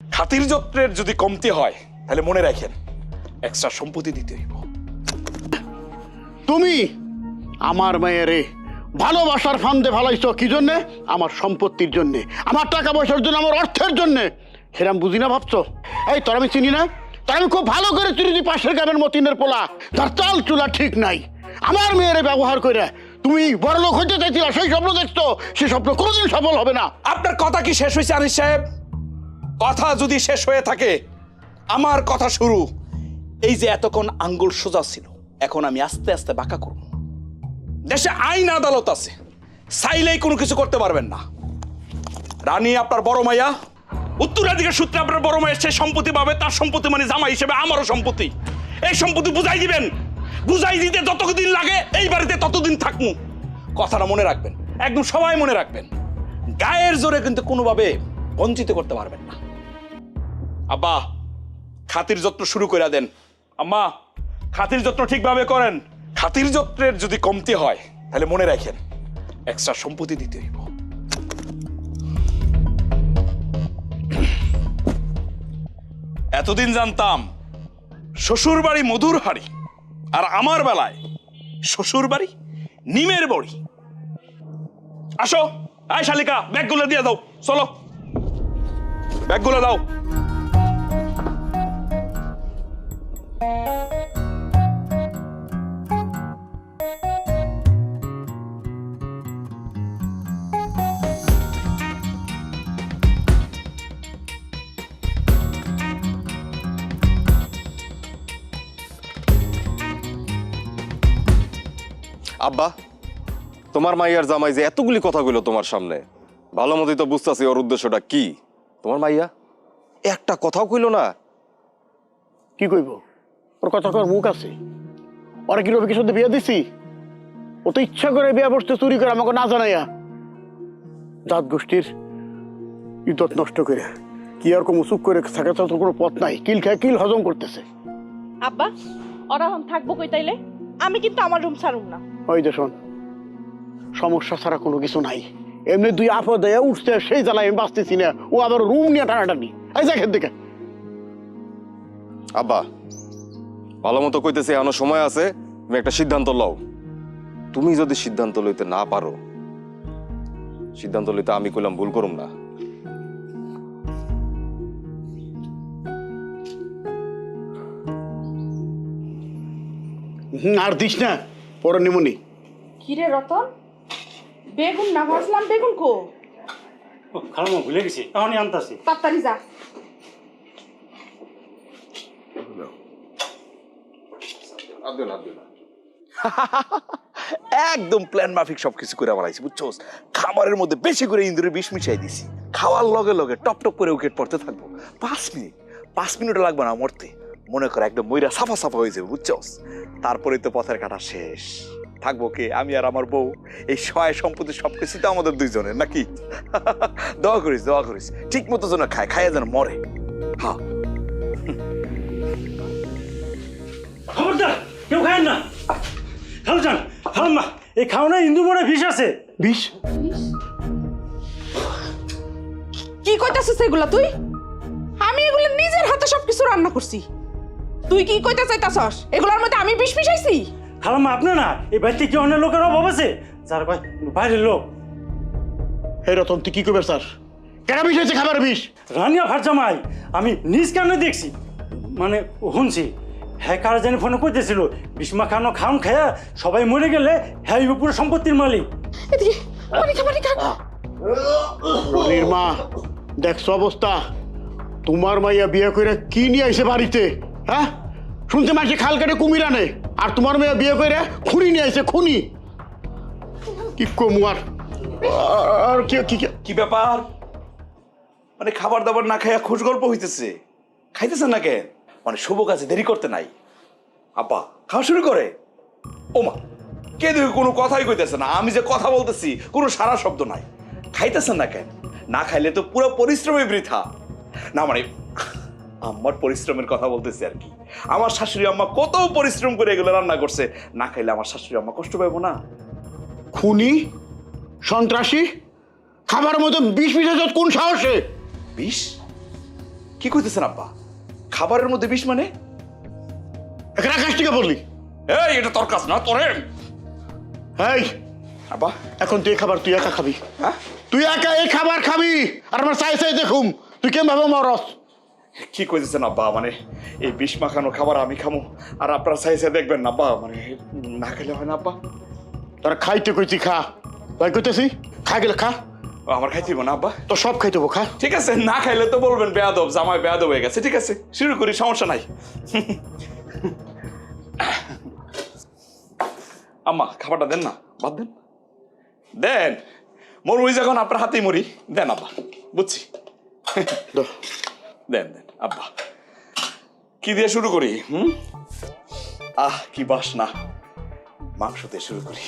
খাতির যত্নের যদি কমতি হয় তাহলে মনে রাখেন এক্সট্রা সম্পত্তি দিতে হইব। তুমি আমার মেয়েরে ভালোবাসার ফান্দে ফালাইছো কি জন্যে? আমার সম্পত্তির জন্যে। আমার টাকা পয়সার জন্য আমার অর্থের জন্যে। সেরাম বুঝি না ভাবছ? এই তোর আমি চিনি না? তার আমি খুব ভালো করে চিনি পাশের গ্রামের মতিনের পোলা তার চাল চুলা ঠিক নাই। আমার মেয়েরে ব্যবহার করে তুমি বড় লোক হইতে চাইছিলা সেই স্বপ্ন দেখছ। সে স্বপ্ন কোনোদিন সফল হবে না। আপনার কথা কি শেষ হয়েছে আনিস সাহেব? কথা যদি শেষ হয়ে থাকে, আমার কথা শুরু। এই যে এতক্ষণ আঙ্গুল সোজা ছিল, এখন আমি আস্তে আস্তে বাঁকা করব। দেশে আইন আদালত আছে, চাইলেই কোনো কিছু করতে পারবেন না। রানী আপনার বড় মাইয়া, উত্তরাধিকার সূত্রে আপনার বড় মায়ের সে সম্পত্তি পাবে, তার সম্পত্তি মানে জামা হিসেবে আমারও সম্পত্তি। এই সম্পত্তি বুঝাই দিবেন। বুঝাই দিতে যতদিন লাগে, এই বাড়িতে ততদিন থাকব কথাটা মনে রাখবেন, একদম সবাই মনে রাখবেন। গায়ের জোরে কিন্তু কোনোভাবে বঞ্চিত করতে পারবেন না। আব্বা, খাতির যত্ন শুরু করে দেন। আম্মা, খাতির যত্ন ঠিকভাবে করেন। খাতির যত্নের যদি কমতি হয়, তাহলে মনে রাখেন এক্সট্রা সম্পত্তি দিতে হইব। এতদিন জানতাম শ্বশুর বাড়ি মধুর হাড়ি, আর আমার বেলায় শ্বশুর বাড়ি নিমের বড়ি। আসো, আয় শালিকা, ব্যাগগুলো দিয়ে দাও, চলো। ব্যাগগুলো দাও। আব্বা, তোমার মাইয়ার জামাই যে এতগুলি কথা কথাগুলো তোমার সামনে, ভালো মতোই তো বুঝতেছি ওর উদ্দেশ্যটা কি। তোমার মাইয়া, একটা কথাও কইলো না। কি কইব? ওর কথা কর মুখ আছে। ওরা কি রবি কিশোর বিয়ে দিছি? ও তো ইচ্ছা করে বিয়ে বসতে চুরি করে আমাকে না জানাইয়া। জাত গোষ্ঠীর ইজ্জত নষ্ট করে কি আর কোনো চুপ করে থাকা তো কোনো পথ নাই। কিল খায় কিল হজম করতেছে। আব্বা ওরা থাকব কই তাইলে? আমি কিন্তু আমার রুম ছাড়ুম না। ওই যে শোন সমস্যা ছাড়া কোনো কিছু নাই। এমনি দুই আপদে উঠতে সেই জ্বালায় আমি বাঁচতেছি না। ও আবার রুম নিয়ে টানাটানি। এই দেখেন দিকে আব্বা ভালো মতো কইতেছি এখনও সময় আছে তুমি একটা সিদ্ধান্ত লও। তুমি যদি সিদ্ধান্ত লইতে না পারো সিদ্ধান্ত লইতে আমি কইলাম ভুল করুম না। আর দিস না পরে নিমুনি। কিরে রতন? বেগুন না ভাজলাম বেগুন কো খালামা ভুলে গেছি এখনই আনতাছি। তাড়াতাড়ি যা। একদম প্ল্যান মাফিক সবকিছু করে বানাইছি বুঝছোস? খাবারের মধ্যে বেশি করে ইন্দুরের বিষ মিশাই দিছি। খাওয়ার লগে লগে টপ টপ করে উইকেট পড়তে থাকব। পাঁচ মিনিট পাঁচ মিনিট লাগবে না মরতে। মনে করে একদম ময়রা সাফা সাফা হয়ে যাবে বুঝছোস? তারপরে তো পথের কাটা শেষ। থাকব কে? আমি আর আমার বউ। এই সহায় সম্পত্তি সবকিছু তো আমাদের দুইজনের নাকি? দোয়া করিস দোয়া করিস। ঠিক মতো যেন খায় খাইয়া যেন মরে। হ্যাঁ খবরদার! কেউ খায় না। খালু যান খালাম্মা এই খাওয়া হিন্দু মনে বিষ আছে। বিষ? কি কইতাছিস এগুলা তুই? আমি এগুলো নিজের হাতে সবকিছু রান্না করছি। তুই কি কইতে চাইতাছস? এগুলোর মধ্যে আমি বিষ মিশাইছি? খালাম্মা আপনি না এই বাড়িতে কি অন্য লোকের অভাব আছে? যার কয় বাইরের লোক। হে রতন তুই কি করবে স্যার? কেন বিষ হয়েছে খাবার বিষ? রানিয়া ভার জামাই আমি নিজ কানে দেখছি। মানে শুনছি। হ্যাঁ কার জানি ফোনে কইতেছিল বিষ্মা খানো খাম খায়া সবাই মরে গেলে হ্যাঁ পুরো সম্পত্তির মালিক। এদিকে রনির মা দেখছ অবস্থা? তোমার মাইয়া বিয়ে করে কি নিয়ে আইসে বাড়িতে হ্যাঁ? শুনতে মাসে খাল কেটে কুমির আনে আর তোমার মেয়ে বিয়ে করে খুনি নিয়ে আইসে খুনি। কি কমু আর? আর কি কি কি- কি ব্যাপার? মানে খাবার দাবার না খাইয়া খুশ গল্প হইতেছে। খাইতেছে না কেন মানে শুভ কাজে দেরি করতে নাই। আব্বা খাওয়া শুরু করে। ওমা কে দেখে কোনো কথাই কইতেছে না? আমি যে কথা বলতেছি কোনো সারা শব্দ নাই। খাইতেছেন না কেন? না খাইলে তো পুরো পরিশ্রমই বৃথা। না মানে আমার পরিশ্রমের কথা বলতেছি আর কি। আমার শাশুড়ি আম্মা কত পরিশ্রম করে এগুলো রান্না করছে। না খাইলে আমার শাশুড়ি আম্মা কষ্ট পাবো না। খুনি সন্ত্রাসী খাবার মতো বিষ বিষ কোন সাহসে? বিষ? কি কইতেছেন আব্বা? খাবারের মধ্যে বিষ মানে? এখানে আকাশ থেকে বললি এই এটা তোর কাজ না তোরে। এই আব্বা। এখন তুই খাবার তুই একা খাবি। হ্যাঁ? তুই একা এই খাবার খাবি আর আমার চাই চাই দেখুম। তুই কেমন ভাবে মরস কি কইতেছেন আব্বা মানে এই বিষ মাখানো খাবার আমি খামো আর আপনারা চাইছে দেখবেন না আব্বা মানে না খেলে হয় না আব্বা। তোরা খাইতে কইছি খা। ভাই কইতেছি খা গেলে খা। আমার খাইতে না আব্বা। তো সব খাইতে খা। ঠিক আছে না খাইলে তো বলবেন বেয়াদব জামাই বেয়াদব হয়ে গেছে ঠিক আছে। শুরু করি সমস্যা নাই। আম্মা খাবারটা দেন না বাদ দেন। দেন মরুই যখন আপনার হাতেই মরি। দেন আব্বা বুঝছি। দেন দেন আব্বা। কি দিয়ে শুরু করি হুম? আহ কি বাসনা। মাংস দিয়ে শুরু করি।